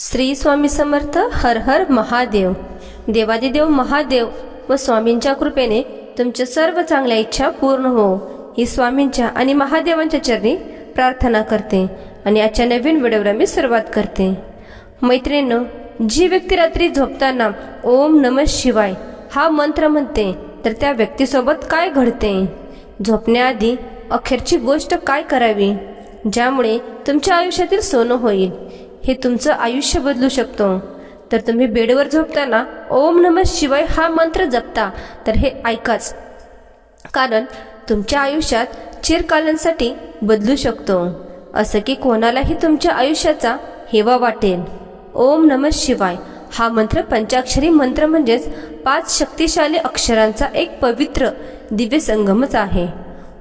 श्री स्वामी समर्थ हर हर महादेव. देवादिदेव महादेव व स्वामींच्या कृपेने तुमच्या सर्व चांगल्या इच्छा पूर्ण हो. ही स्वामींच्या आणि महादेवांच्या चरणी प्रार्थना करते आणि आजच्या नवीन व्हिडिओला मी सुरुवात करते. मैत्रिणीनं जी व्यक्ती रात्री झोपताना ओम नम शिवाय हा मंत्र म्हणते तर त्या व्यक्तीसोबत काय घडते? झोपण्याआधी अखेरची गोष्ट काय करावी? ज्यामुळे तुमच्या आयुष्यातील सोनं होईल. हे तुमचं आयुष्य बदलू शकतो. तर तुम्ही बेडवर झोपताना ओम नम शिवाय हा मंत्र जपता. तर हे ऐकाच. कारण तुमच्या आयुष्यात चिरकालांसाठी बदलू शकतो. असं की कोणालाही तुमच्या आयुष्याचा हेवा वाटेल. ओम नम शिवाय. हा मंत्र पंचाक्षरी मंत्र म्हणजेच पाच शक्तिशाली अक्षरांचा एक पवित्र दिव्य संगमच आहे.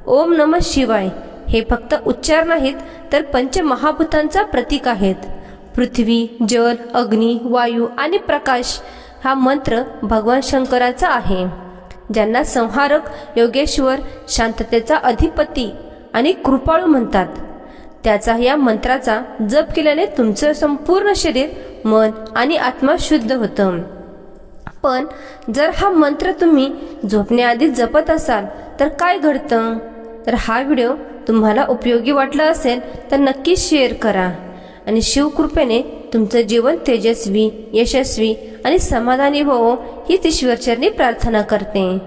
ओम नम शिवाय. हे फक्त उच्चार नाहीत तर पंचमहाभूतांचा प्रतीक आहेत. पृथ्वी जल अग्नी वायू आणि प्रकाश हा मंत्र भगवान शंकराचा आहे. ज्यांना संहारक योगेश्वर शांततेचा अधिपती आणि कृपाळू म्हणतात. त्याचा या मंत्राचा जप केल्याने तुमचं संपूर्ण शरीर मन आणि आत्मा शुद्ध होतं. पण जर हा मंत्र तुम्ही झोपण्याआधी जपत असाल तर काय घडतं? तर हा व्हिडिओ तुम्हाला उपयोगी वाटला असेल तर नक्की शेअर करा. आणि शिवकृपेने तुमचं जीवन तेजस्वी यशस्वी आणि समाधानी हो हीच ईश्वरचरणी प्रार्थना करते.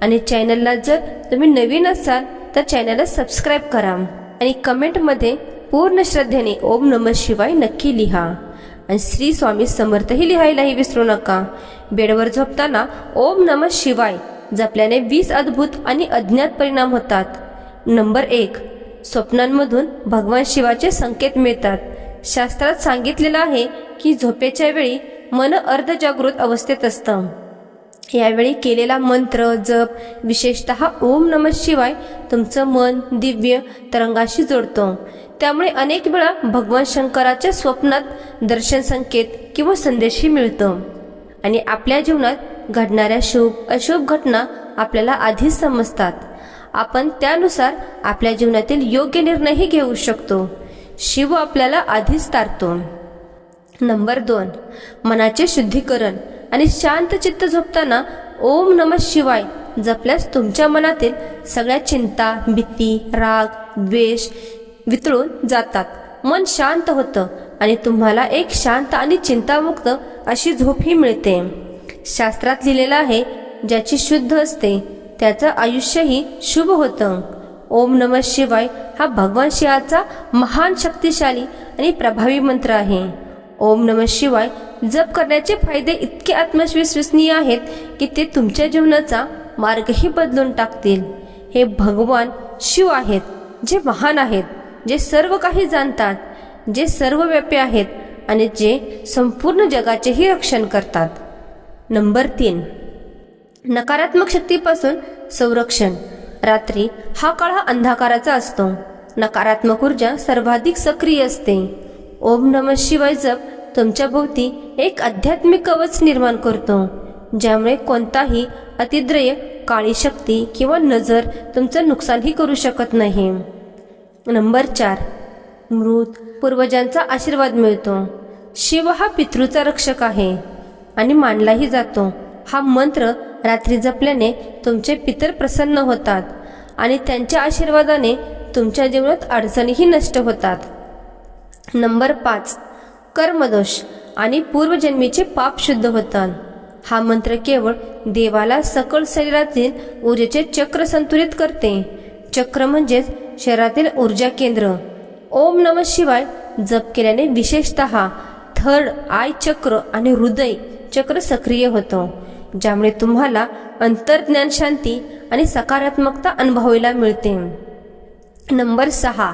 आणि चॅनलला जर तुम्ही नवीन असाल तर चॅनलला सबस्क्राईब करा आणि कमेंटमध्ये पूर्ण श्रद्धेने ओम नम शिवाय नक्की लिहा. आणि श्री स्वामी समर्थही लिहायलाही विसरू नका. बेडवर झोपताना ओम नम शिवाय जपल्याने वीस अद्भुत आणि अज्ञात परिणाम होतात. नंबर एक स्वप्नांमधून भगवान शिवाचे संकेत मिळतात. शास्त्रात सांगितलेलं आहे की झोपेच्या वेळी मन अर्धजागृत अवस्थेत असतं. यावेळी केलेला मंत्र जप विशेषत ओम नम शिवाय तुमचं मन दिव्य तरंगाशी जोडतो. त्यामुळे अनेक वेळा भगवान शंकराच्या स्वप्नात दर्शन संकेत किंवा संदेशही मिळतो. आणि आपल्या जीवनात घडणाऱ्या शुभ अशुभ घटना आपल्याला आधीच समजतात. आपण त्यानुसार आपल्या जीवनातील योग्य निर्णयही घेऊ शकतो. शिव आपल्याला आधीच तारतो नंबर दोन मनाचे शुद्धीकरण आणि शांत चित्त झोपताना ओम नम शिवाय जपल्यास तुमच्या मनातील सगळ्या चिंता भीती राग द्वेष वितळून जातात. मन शांत होतं आणि तुम्हाला एक शांत आणि चिंतामुक्त अशी झोपही मिळते. शास्त्रात लिहिलेलं आहे ज्याची शुद्ध असते त्याचं आयुष्यही शुभ होतं. ओम नम शिवाय हा भगवान शिवाचा महान शक्तिशाली आणि प्रभावी मंत्र आहे. ओम नम शिवाय जप करण्याचे फायदे इतके आत्मविश्वसनीय आहेत की ते तुमच्या जीवनाचा मार्गही बदलून टाकतील. हे भगवान शिव आहेत जे महान आहेत जे सर्व काही जाणतात जे सर्वव्यापी आहेत आणि जे संपूर्ण जगाचेही रक्षण करतात. नंबर तीन. नकारात्मक शक्तीपासून संरक्षण. रात्री हा काळ हा अंधकाराचा असतो. नकारात्मक ऊर्जा सर्वाधिक सक्रिय असते. ओम नम शिवाय जप तुमच्या भोवती एक आध्यात्मिक कवच निर्माण करतो. ज्यामुळे कोणताही अतिद्रय काळी शक्ती किंवा नजर तुमचं नुकसानही करू शकत नाही. नंबर चार. मृत पूर्वजांचा आशीर्वाद मिळतो. शिव हा पितृचा रक्षक आहे आणि मानलाही जातो. हा मंत्र रात्री जपल्याने तुमचे पितर प्रसन्न होतात आणि त्यांच्या आशीर्वादाने तुमच्या जीवनात अडचणीही नष्ट होतात. नंबर पाच कर्मदोष आणि पूर्वजन्मीचे पाप शुद्ध होतात. हा मंत्र केवळ देवाला सकल शरीरातील ऊर्जेचे चक्र संतुलित करते. चक्र म्हणजेच शरीरातील ऊर्जा केंद्र. ओम नम शिवाय जप केल्याने विशेषत थर्ड आय चक्र आणि हृदय चक्र सक्रिय होतं. ज्यामुळे तुम्हाला अंतर्ज्ञान शांती आणि सकारात्मकता अनुभवायला मिळते. नंबर सहा.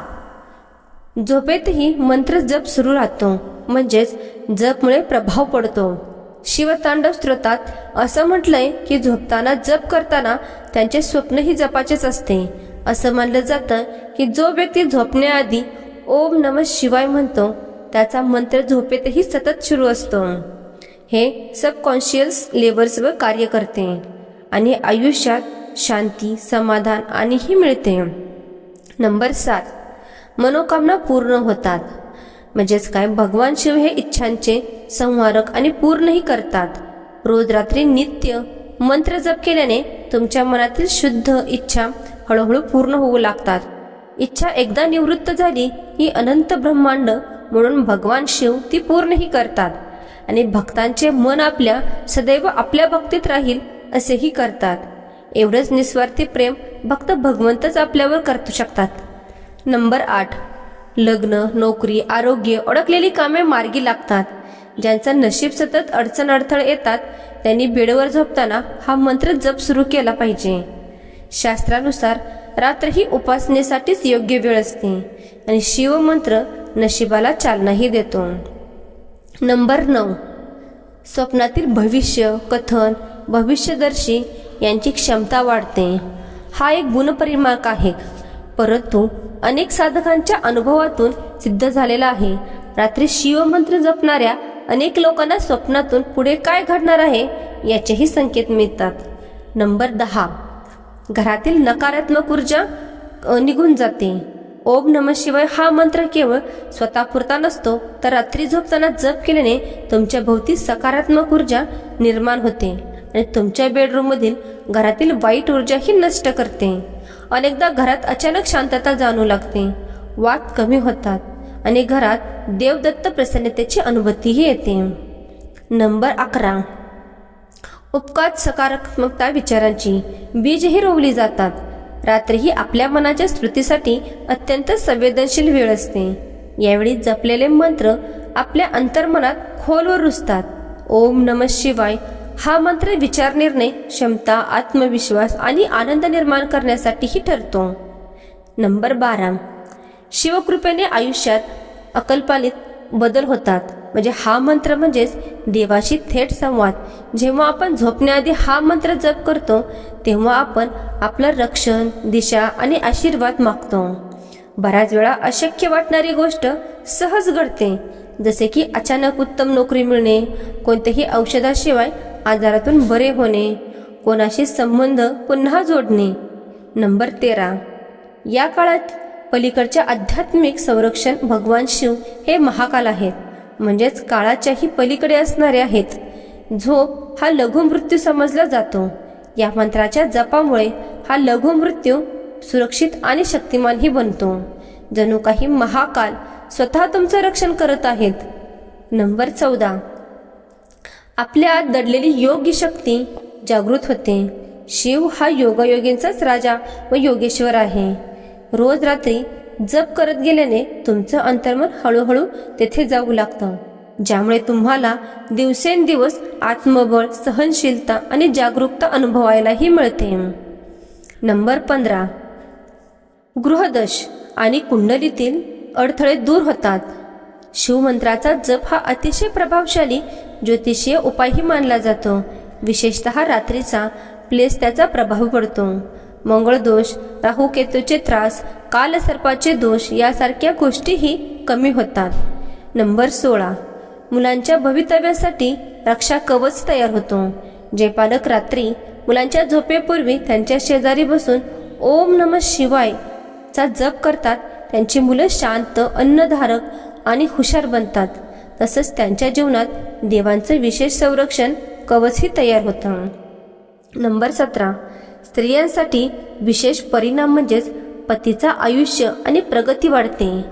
झोपेतही मंत्र जप सुरू राहतो. म्हणजेच जपमुळे प्रभाव पडतो. शिवतांडव स्त्रोतात असं म्हटलंय की झोपताना जप करताना त्यांचे स्वप्नही जपाचेच असते. असं मानलं जातं की जो व्यक्ती झोपण्याआधी ओम नम शिवाय म्हणतो त्याचा मंत्र झोपेतही सतत सुरू असतो. हे सबकॉन्शियस लेबर्सवर कार्य करते आणि आयुष्यात शांती समाधान आणिही मिळते. नंबर सात मनोकामना पूर्ण होतात. म्हणजेच काय? भगवान शिव हे इच्छांचे संहारक आणि पूर्णही करतात. रोज रात्री नित्य मंत्र जप केल्याने तुमच्या मनातील शुद्ध इच्छा हळूहळू पूर्ण होऊ लागतात. इच्छा एकदा निवृत्त झाली की अनंत ब्रह्मांड म्हणून भगवान शिव ती पूर्णही करतात. आणि भक्तांचे मन आपल्या सदैव आपल्या भक्तीत राहील असेही करतात. एवढंच निस्वार्थी प्रेम भक्त भगवंतच आपल्यावर करतो शकतात. नंबर आठ. लग्न नोकरी आरोग्य अडकलेली कामे मार्गी लागतात. ज्यांचं नशीब सतत अडचण अडथळे येतात त्यांनी बेडवर झोपताना हा मंत्र जप सुरू केला पाहिजे. शास्त्रानुसार रात्र ही उपासनेसाठीच योग्य वेळ असते आणि शिवमंत्र नशिबाला चालनाही देतो. नंबर नऊ. स्वप्नातील भविष्य कथन भविष्यदर्शी यांची क्षमता वाढते. हा एक गुणपरिमार्क आहे. परंतु अनेक साधकांच्या अनुभवातून सिद्ध झालेला आहे. रात्री शिवमंत्र जपणाऱ्या अनेक लोकांना स्वप्नातून पुढे काय घडणार आहे याचेही संकेत मिळतात. नंबर दहा. घरातील नकारात्मक ऊर्जा निघून जाते. ओम नम शिवाय हा मंत्र केवळ स्वतःपुरता नसतो तर रात्री झोपताना जप केल्याने तुमच्या भोवती सकारात्मक ऊर्जा निर्माण होते आणि तुमच्या बेडरूममधील घरातील वाईट ऊर्जाही नष्ट करते. अनेकदा घरात अचानक शांतता जाणू लागते वाद कमी होतात आणि घरात देवदत्त प्रसन्नतेची अनुभूतीही येते. नंबर अकरा. उपकात सकारात्मकता विचारांची. बीजही रोवली जातात. रात्रीही आपल्या मनाच्या स्मृतीसाठी अत्यंत संवेदनशील वेळ असते. यावेळी जपलेले मंत्र आपल्या अंतर्मनात खोलवर रुजतात. ओम नम शिवाय हा मंत्र विचार निर्णय क्षमता आत्मविश्वास आणि आनंद निर्माण करण्यासाठीही ठरतो. नंबर बारा. शिवकृपेने आयुष्यात अकल्पालित बदल होतात. म्हणजे हा मंत्र म्हणजेच देवाशी थेट संवाद. जेव्हा आपण झोपण्याआधी हा मंत्र जप करतो तेव्हा आपण आपलं रक्षण दिशा आणि आशीर्वाद मागतो. बऱ्याच वेळा अशक्य वाटणारी गोष्ट सहज घडते. जसे की अचानक उत्तम नोकरी मिळणे कोणत्याही औषधाशिवाय आजारातून बरे होणे कोणाशी संबंध पुन्हा जोडणे. नंबर तेरा. या काळात पलीकडच्या आध्यात्मिक संरक्षण भगवान शिव हे महाकाल आहेत. म्हणजेच काळाच्याही पलीकडे असणारे आहेत. झोप हा लघुमृत्यू समजला जातो. या मंत्राच्या जपामुळे हा लघुमृत्यू सुरक्षित आणि शक्तिमानही बनतो. जणू काही महाकाल स्वतः तुमचं रक्षण करत आहेत. नंबर चौदा. आपल्या आत दडलेली योग्य शक्ती जागृत होते. शिव हा योगायोगींचाच राजा व योगेश्वर आहे. रोज रात्री जप करत गेल्याने तुमचं अंतर्मन हळूहळू तेथे जाऊ लागतं. ज्यामुळे तुम्हाला दिवसेंदिवस आत्मबळ सहनशीलता आणि जागरूकता अनुभवायलाही मिळते. नंबर पंधरा. गृहदश आणि कुंडलीतील अडथळे दूर होतात. शिवमंत्राचा जप हा अतिशय प्रभावशाली ज्योतिषीय उपायही मानला जातो. विशेषतः रात्रीचा प्लेस त्याचा प्रभाव पडतो. मंगळ दोष राहू केतूचे त्रास कालसर्पाचे दोष यासारख्या गोष्टीही कमी होतात. नंबर सोळा. मुलांच्या भवितव्यासाठी रक्षा कवच तयार होतो. जे पालक रात्री मुलांच्या झोपेपूर्वी त्यांच्या शेजारी बसून ओम नम शिवाय चा जप करतात त्यांची मुलं शांत अन्नधारक आणि हुशार बनतात. तसंच त्यांच्या जीवनात देवांचं विशेष संरक्षण कवचही तयार होतं. नंबर सतरा. स्त्रियांसाठी विशेष परिणाम म्हणजेच पतीचा आयुष्य आणि प्रगती वाढते.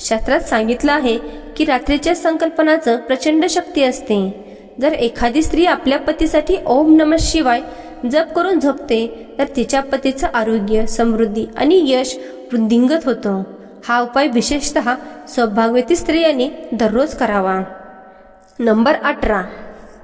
शास्त्रात सांगितलं आहे की रात्रीच्या संकल्पनाचं प्रचंड शक्ती असते. जर एखादी स्त्री आपल्या पतीसाठी ओम नम शिवाय जप करून झोपते तर तिच्या पतीचं आरोग्य समृद्धी आणि यश वृद्धिंगत होतं. हा उपाय विशेषतः सौभाग्यवती स्त्रियांनी दररोज करावा. नंबर अठरा.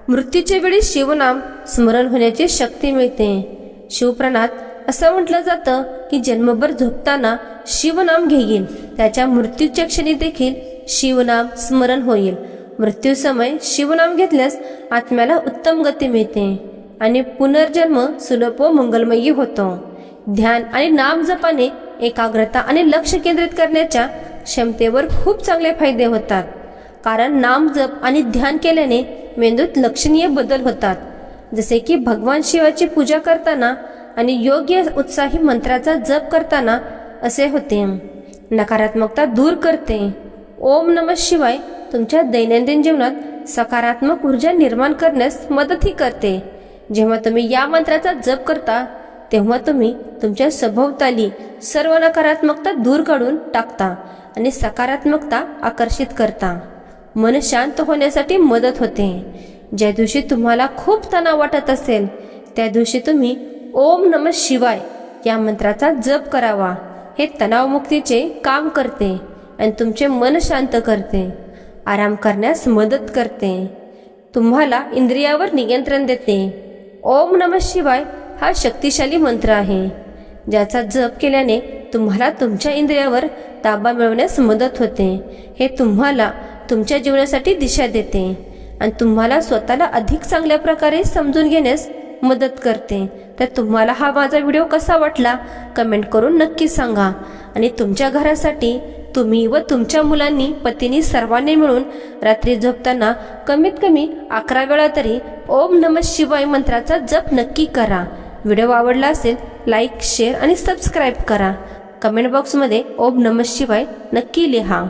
मृत्यूच्या वेळी शिवनाम स्मरण होण्याची शक्ती मिळते. शिवप्रणात असं म्हटलं जातं की जन्मभर झोपताना शिवनाम घेईल. त्याच्या मृत्यूच्या क्षणी देखील शिवनाम स्मरण होईल. मृत्यूसमय शिवनाम घेतल्यास आत्म्याला उत्तम गती मिळते आणि पुनर्जन्म सुलभ व मंगलमयी होतो. ध्यान आणि नाम जपाने एकाग्रता आणि लक्ष केंद्रित करण्याच्या क्षमतेवर खूप चांगले फायदे होतात. कारण नाम जप आणि ध्यान केल्याने मेंदूत लक्षणीय बदल होतात. जसे की भगवान शिवाची पूजा करताना आणि योग्य उत्साही मंत्राचा जप करताना असे होते. नकारात्मकता दूर करते. ओम नम शिवाय तुमच्या दैनंदिन जीवनात सकारात्मक ऊर्जा निर्माण करण्यास मदतही करते. जेव्हा तुम्ही या मंत्राचा जप करता तेव्हा तुम्ही तुमच्या सभोवताली सर्व नकारात्मकता दूर काढून टाकता आणि सकारात्मकता आकर्षित करता. मन शांत होण्यासाठी मदत होते. ज्या दिवशी तुम्हाला खूप तणाव वाटत असेल त्या दिवशी तुम्ही ओम नम शिवाय या मंत्राचा जप करावा. हे तणावमुक्तीचे काम करते आणि तुमचे मन शांत करते आराम करण्यास मदत करते. तुम्हाला इंद्रियावर नियंत्रण देते. ओम नम शिवाय हा शक्तिशाली मंत्र आहे. ज्याचा जप केल्याने तुम्हाला तुमच्या इंद्रियावर ताबा मिळवण्यास मदत होते. हे तुम्हाला तुमच्या जीवनासाठी दिशा देते. आणि तुम्हाला स्वतःला अधिक चांगल्या प्रकारे समजून घेण्यास मदत करते. तर तुम्हाला हा माझा व्हिडिओ कसा वाटला कमेंट करून नक्की सांगा. आणि तुमच्या घरासाठी तुम्ही व तुमच्या मुलांनी पतीनी सर्वांनी मिळून रात्री झोपताना कमीत कमी अकरा वेळा तरी ओम नम शिवाय मंत्राचा जप नक्की करा. व्हिडिओ आवडला असेल लाईक शेअर आणि सबस्क्राईब करा. कमेंट बॉक्समध्ये ओम नम शिवाय नक्की लिहा.